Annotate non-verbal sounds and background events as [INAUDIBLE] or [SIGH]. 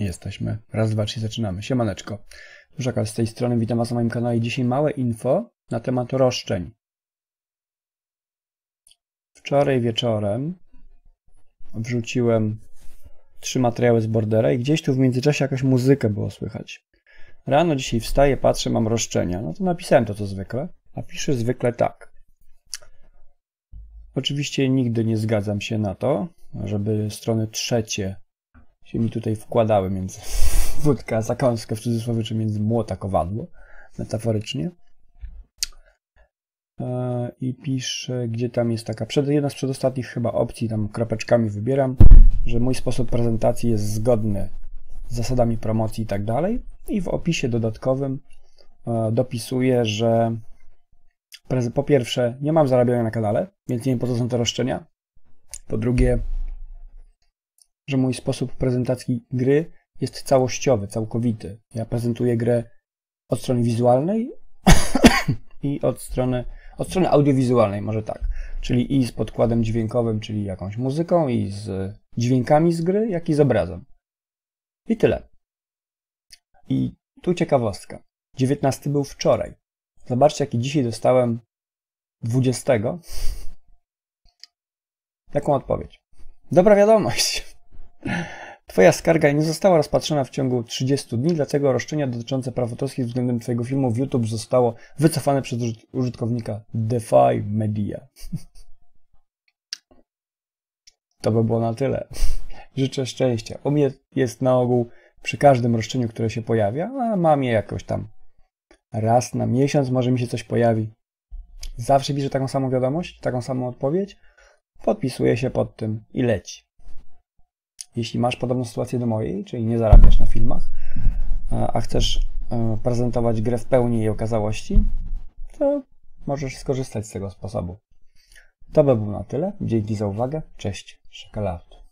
Jesteśmy. Raz, dwa, trzy, zaczynamy. Siemaneczko. Żakal z tej strony, witam Was na moim kanale. Dzisiaj małe info na temat roszczeń. Wczoraj wieczorem wrzuciłem trzy materiały z Bordera i gdzieś tu w międzyczasie jakaś muzykę było słychać. Rano dzisiaj wstaję, patrzę, mam roszczenia. No to napisałem to co zwykle, a piszę zwykle tak. Oczywiście nigdy nie zgadzam się na to, żeby strony trzecie się mi tutaj wkładały między [LAUGHS] wódka, zakąskę w cudzysłowie, czy między młota kowadło, metaforycznie. E, I piszę, gdzie tam jest taka, przed, jedna z przedostatnich chyba opcji, tam kropeczkami wybieram, że mój sposób prezentacji jest zgodny z zasadami promocji i tak dalej. I w opisie dodatkowym e, dopisuję, że po pierwsze nie mam zarabiania na kanale, więc nie wiem po co są te roszczenia. Po drugie, że mój sposób prezentacji gry jest całościowy, całkowity. Ja prezentuję grę od strony wizualnej [COUGHS] i od strony, od strony audiowizualnej, może tak. Czyli i z podkładem dźwiękowym, czyli jakąś muzyką, i z dźwiękami z gry, jak i z obrazem. I tyle. I tu ciekawostka. 19 był wczoraj. Zobaczcie, jaki dzisiaj dostałem 20. [LAUGHS] Jaką odpowiedź? Dobra wiadomość. Twoja skarga nie została rozpatrzona w ciągu 30 dni, dlatego roszczenia dotyczące praw autorskich względem Twojego filmu w YouTube zostało wycofane przez użytkownika DeFi Media. [LAUGHS] To by było na tyle. [LAUGHS] Życzę szczęścia. U mnie jest na ogół przy każdym roszczeniu, które się pojawia, a mam je jakoś tam raz na miesiąc, może mi się coś pojawi. Zawsze piszę taką samą wiadomość, taką samą odpowiedź, podpisuję się pod tym i leci. Jeśli masz podobną sytuację do mojej, czyli nie zarabiasz na filmach, a chcesz e, prezentować grę w pełni jej okazałości, to możesz skorzystać z tego sposobu. To by było na tyle. Dzięki za uwagę. Cześć. Szekalaut.